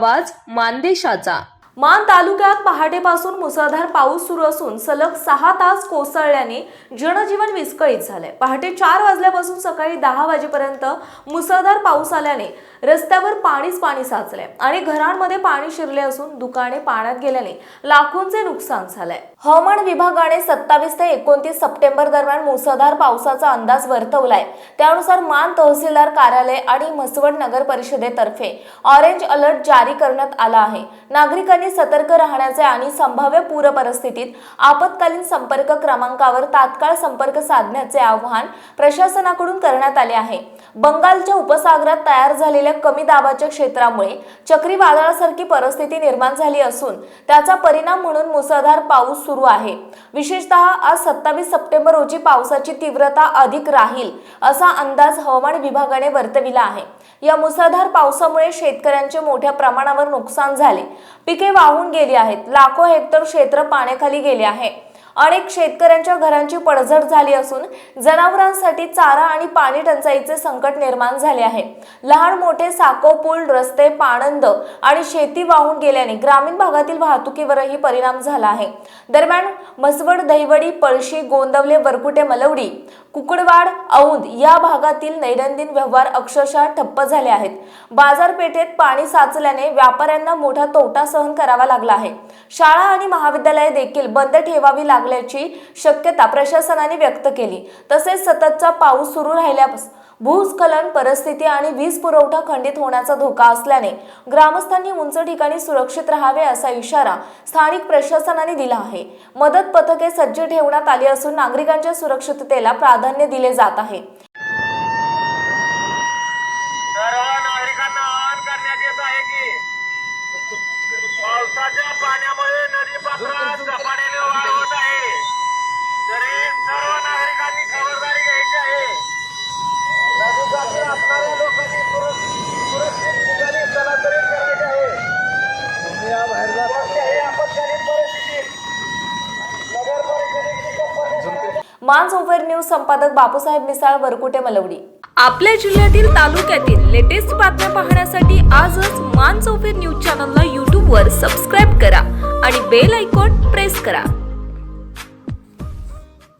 आवाज मानदेशाचा. मान तालुक्यात पहाटेपासून मुसळधार पाऊस सुरू असून सलग सहा तास कोसळल्याने जनजीवन विस्कळीत झालंय. पहाटे चार वाजल्यापासून सकाळी दहा वाजेपर्यंत मुसळधार पाऊस आल्याने रस्त्यावर पाणीच पाणी साचलंय आणि घरांमध्ये पाणी शिरले असून दुकाने पाण्यात गेल्याने लाखोंचे नुकसान झालंय. हवामान विभागाने सत्तावीस ते एकोणतीस सप्टेंबर दरम्यान मुसळधार पावसाचा अंदाज वर्तवलाय. त्यानुसार मान तहसीलदार कार्यालय आणि म्हसवड नगर परिषदेतर्फे ऑरेंज अलर्ट जारी करण्यात आला आहे. नागरिकांनी सतर्क राहण्याचे आणि संभाव्य पूर परिस्थितीत आपत्कालीन संपर्क क्रमांकावर तात्काळ संपर्क साधण्याचे आवाहन प्रशासनाकडून करण्यात आले आहे. बंगालच्या उपसागरात तयार झालेल्या कमी दाबाच्या क्षेत्रामुळे चक्रीवादळासारखी परिस्थिती निर्माण झाली असून त्याचा परिणाम म्हणून मुसळधार पाऊस सुरू आहे. विशेषतः आज सत्तावीस सप्टेंबर रोजी पावसाची तीव्रता अधिक राहील असा अंदाज हवामान विभागाने वर्तविला आहे. या मुसळधार पावसामुळे शेतकऱ्यांचे मोठ्या प्रमाणावर नुकसान झाले. पिके वाहून गेली आहेत. लाखो हेक्टर क्षेत्र पाण्याखाली गेले आहे. अनेक शेतकऱ्यांच्या घरांची पडझड झाली असून जनावरांसाठी चारा आणि पाणी टंचाईचे संकट निर्माण झाले आहे. लहान मोठे साको पूल रस्ते पाणंद आणि शेती वाहून गेल्याने ग्रामीण भागातील वाहतुकीवरही परिणाम झाला आहे. दरम्यान मसवड दहिवडी पळशी गोंदवले वरकुटे मलवडी कुकडवाड औंद या भागातील दैनंदिन व्यवहार अक्षरशः ठप्प झाले आहेत. बाजारपेठेत पाणी साचल्याने व्यापाऱ्यांना मोठा तोटा सहन करावा लागला आहे. शाळा आणि महाविद्यालये देखील बंद ठेवावी लागली लागल्याची शक्यता प्रशासनाने व्यक्त केली. तसेच सततचा पाऊस सुरू राहिल्यास भूस्खलन परिस्थिती आणि वीज पुरवठा खंडित होण्याचा धोका असल्याने ग्रामस्थांनी उंच ठिकाणी सुरक्षित राहावे असा इशारा स्थानिक प्रशासनाने दिला आहे. मदत पथके सज्ज ठेवण्यात आली असून नागरिकांच्या सुरक्षिततेला प्राधान्य दिले जात आहे. सर्व पावसाच्या कोणत्याही आपत्कालीन न्यूज संपादक बापूसाहेब मिसाळ वरकुटे मलवडी. आपल्या जिल्ह्यातील तालुक्यातील लेटेस्ट बातम्या पाहण्यासाठी आजच मानस चौफेर न्यूज चॅनलला यूट्यूबवर सबस्क्राईब करा आणि बेल आयकॉन प्रेस करा.